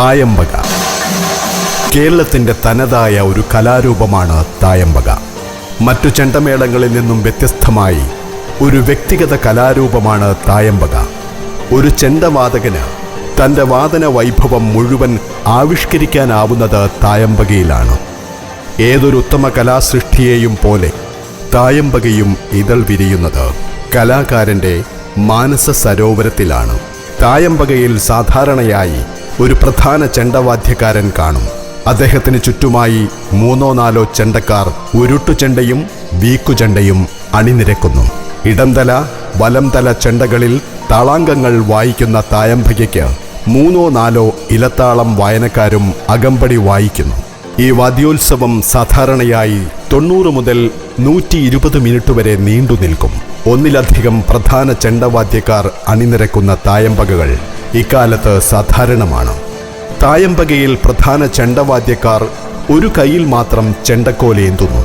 തായമ്പക. കേരളത്തിന്റെ തനതായ ഒരു കലാരൂപമാണ് തായമ്പക. മറ്റു ചെണ്ടമേളങ്ങളിൽ നിന്നും വ്യത്യസ്തമായി ഒരു വ്യക്തിഗത കലാരൂപമാണ് തായമ്പക. ഒരു ചെണ്ടവാദകന് തന്റെ വാദന വൈഭവം മുഴുവൻ ആവിഷ്കരിക്കാനാവുന്നത് തായമ്പകയിലാണ്. ഏതൊരു ഉത്തമ കലാസൃഷ്ടിയെയും പോലെ തായമ്പകയും ഇതൾ വിരിയുന്നത് കലാകാരന്റെ മാനസ സരോവരത്തിലാണ്. തായമ്പകയിൽ സാധാരണയായി ഒരു പ്രധാന ചെണ്ടവാദ്യക്കാരൻ കാണും. അദ്ദേഹത്തിന് ചുറ്റുമായി മൂന്നോ നാലോ ചെണ്ടക്കാർ ഉരുട്ടുചെണ്ടയും വീക്കുചെണ്ടയും അണിനിരക്കുന്നു. ഇടംതല വലംതല ചെണ്ടകളിൽ താളാങ്കങ്ങൾ വായിക്കുന്ന തായമ്പകയ്ക്ക് മൂന്നോ നാലോ ഇലത്താളം വായനക്കാരും അകമ്പടി വായിക്കുന്നു. ഈ വാദ്യോത്സവം സാധാരണയായി തൊണ്ണൂറ് മുതൽ നൂറ്റി ഇരുപത് മിനിറ്റ് വരെ നീണ്ടു നിൽക്കും. ഒന്നിലധികം പ്രധാന ചെണ്ടവാദ്യക്കാർ അണിനിരക്കുന്ന തായമ്പകകൾ ഇക്കാലത്ത് സാധാരണമാണ്. തായമ്പകയിൽ പ്രധാന ചെണ്ടവാദ്യക്കാർ ഒരു കൈയിൽ മാത്രം ചെണ്ടക്കോലേന്തുന്നു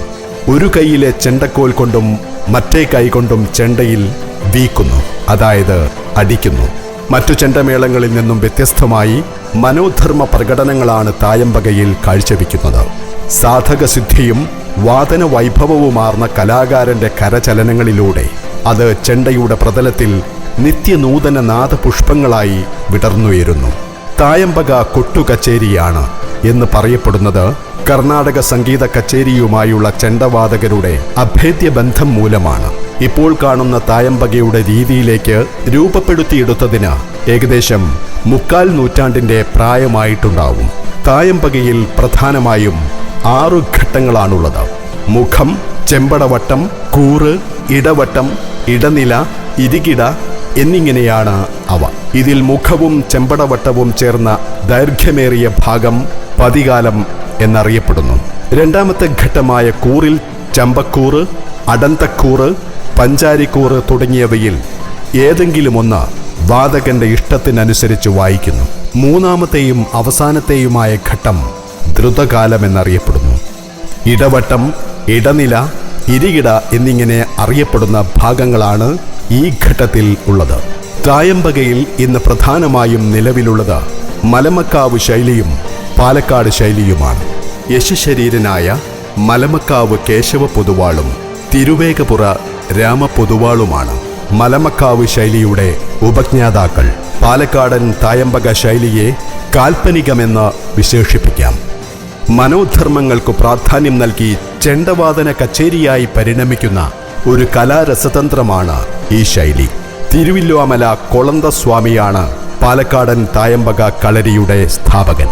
ഒരു കൈയിലെ ചെണ്ടക്കോൽ കൊണ്ടും മറ്റേ കൈ കൊണ്ടും ചെണ്ടയിൽ വീക്കുന്നു അതായത് അടിക്കുന്നു. മറ്റു ചെണ്ടമേളങ്ങളിൽ നിന്നും വ്യത്യസ്തമായി മനോധർമ്മ പ്രകടനങ്ങളാണ് തായമ്പകയിൽ കാഴ്ചവെക്കുന്നത്. സാധകസിദ്ധിയും വാദന വൈഭവവുമാർന്ന കലാകാരന്റെ കരചലനങ്ങളിലൂടെ അത് ചെണ്ടയുടെ പ്രതലത്തിൽ നിത്യനൂതന നാദപുഷ്പങ്ങളായി വിടർന്നുയരുന്നു. തായമ്പക കൊട്ടുകച്ചേരിയാണ് എന്ന് പറയപ്പെടുന്നത് കർണാടക സംഗീത കച്ചേരിയുമായുള്ള ചെണ്ടവാദകരുടെ അഭേദ്യ ബന്ധം മൂലമാണ്. ഇപ്പോൾ കാണുന്ന തായമ്പകയുടെ രീതിയിലേക്ക് രൂപപ്പെടുത്തിയെടുത്തതിന് ഏകദേശം മുക്കാൽ നൂറ്റാണ്ടിന്റെ പ്രായമായിട്ടുണ്ടാവും. തായമ്പകയിൽ പ്രധാനമായും ആറു ഘട്ടങ്ങളാണുള്ളത്. മുഖം ചെമ്പടവട്ടം കൂറ് ഇടവട്ടം ഇടനില ഇരികിട എന്നിങ്ങനെയാണ് അവ. ഇതിൽ മുഖവും ചെമ്പടവട്ടവും ചേർന്ന ദൈർഘ്യമേറിയ ഭാഗം പതികാലം എന്നറിയപ്പെടുന്നു. രണ്ടാമത്തെ ഘട്ടമായ കൂറിൽ ചമ്പക്കൂറ് അടന്തക്കൂറ് പഞ്ചാരിക്കൂറ് തുടങ്ങിയവയിൽ ഏതെങ്കിലുമൊന്ന് വാതകന്റെ ഇഷ്ടത്തിനനുസരിച്ച് വായിക്കുന്നു. മൂന്നാമത്തെയും അവസാനത്തെയുമായ ഘട്ടം ദ്രുതകാലം എന്നറിയപ്പെടുന്നു. ഇടവട്ടം ഇടനില ഇരികിട എന്നിങ്ങനെ അറിയപ്പെടുന്ന ഭാഗങ്ങളാണ് ഈ ഘട്ടത്തിൽ ഉള്ളത്. തായമ്പകയിൽ ഇന്ന് പ്രധാനമായും നിലവിലുള്ളത് മലമക്കാവ് ശൈലിയും പാലക്കാട് ശൈലിയുമാണ്. യശുശരീരനായ മലമക്കാവ് കേശവ പൊതുവാളും തിരുവേഗപുറ രാമപൊതുവാളുമാണ് മലമക്കാവ് ശൈലിയുടെ ഉപജ്ഞാതാക്കൾ. പാലക്കാടൻ തായമ്പക ശൈലിയെ കാൽപ്പനികമെന്ന് വിശേഷിപ്പിക്കാം. മനോധർമ്മങ്ങൾക്ക് പ്രാധാന്യം നൽകി ചെണ്ടവാദന കച്ചേരിയായി പരിണമിക്കുന്ന ഒരു കലാരസതന്ത്രമാണ് ഈ ശൈലി. തിരുവില്ലുവാമല കൊളന്ത സ്വാമിയാണ് പാലക്കാടൻ തായമ്പക കളരിയുടെ സ്ഥാപകൻ.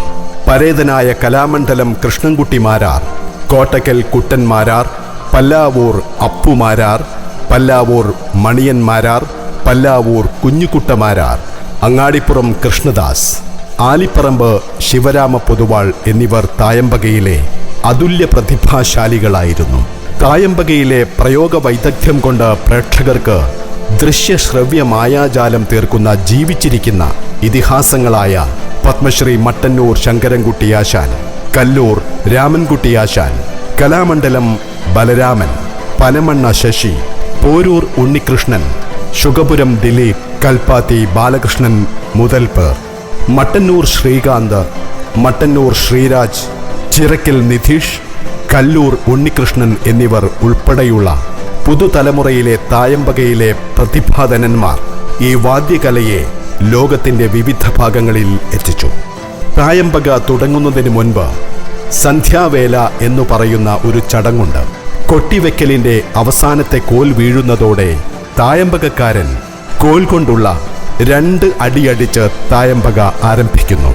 പരേതനായ കലാമണ്ഡലം കൃഷ്ണൻകുട്ടിമാരാർ കോട്ടക്കൽ കുട്ടന്മാരാർ പല്ലാവൂർ അപ്പുമാരാർ പല്ലാവൂർ മണിയന്മാരാർ പല്ലാവൂർ കുഞ്ഞുകുട്ടമാരാർ അങ്ങാടിപ്പുറം കൃഷ്ണദാസ്. ആലിപ്പറമ്പ് ശിവരാമ പൊതുവാൾ എന്നിവർ തായമ്പകയിലെ അതുല്യ പ്രതിഭാശാലികളായിരുന്നു. തായമ്പകയിലെ പ്രയോഗ വൈദഗ്ധ്യം കൊണ്ട് പ്രേക്ഷകർക്ക് ദൃശ്യശ്രവ്യ മായാജാലം തീർക്കുന്ന ജീവിച്ചിരിക്കുന്ന ഇതിഹാസങ്ങളായ പത്മശ്രീ മട്ടന്നൂർ ശങ്കരൻകുട്ടിയാശാൻ കല്ലൂർ രാമൻകുട്ടിയാശാൻ കലാമണ്ഡലം ബലരാമൻ പനമണ്ണ ശശി പോരൂർ ഉണ്ണികൃഷ്ണൻ ശുഗപുരം ദിലീപ് കൽപ്പാത്തി ബാലകൃഷ്ണൻ മുതൽ പേർ മട്ടന്നൂർ ശ്രീകാന്ത് മട്ടന്നൂർ ശ്രീരാജ് ചിറക്കൽ നിധീഷ് കല്ലൂർ ഉണ്ണികൃഷ്ണൻ എന്നിവർ ഉൾപ്പെടെയുള്ള പുതുതലമുറയിലെ തായമ്പകയിലെ പ്രതിഭാധനന്മാർ ഈ വാദ്യകലയെ ലോകത്തിന്റെ വിവിധ ഭാഗങ്ങളിൽ എത്തിച്ചു. തായമ്പക തുടങ്ങുന്നതിന് മുൻപ് സന്ധ്യാവേല എന്നു പറയുന്ന ഒരു ചടങ്ങുണ്ട്. കൊട്ടിവെക്കലിന്റെ അവസാനത്തെ കോൽ വീഴുന്നതോടെ തായമ്പകക്കാരൻ കോൽ കൊണ്ടുള്ള രണ്ട് അടിയടിച്ച് തായമ്പക ആരംഭിക്കുന്നു.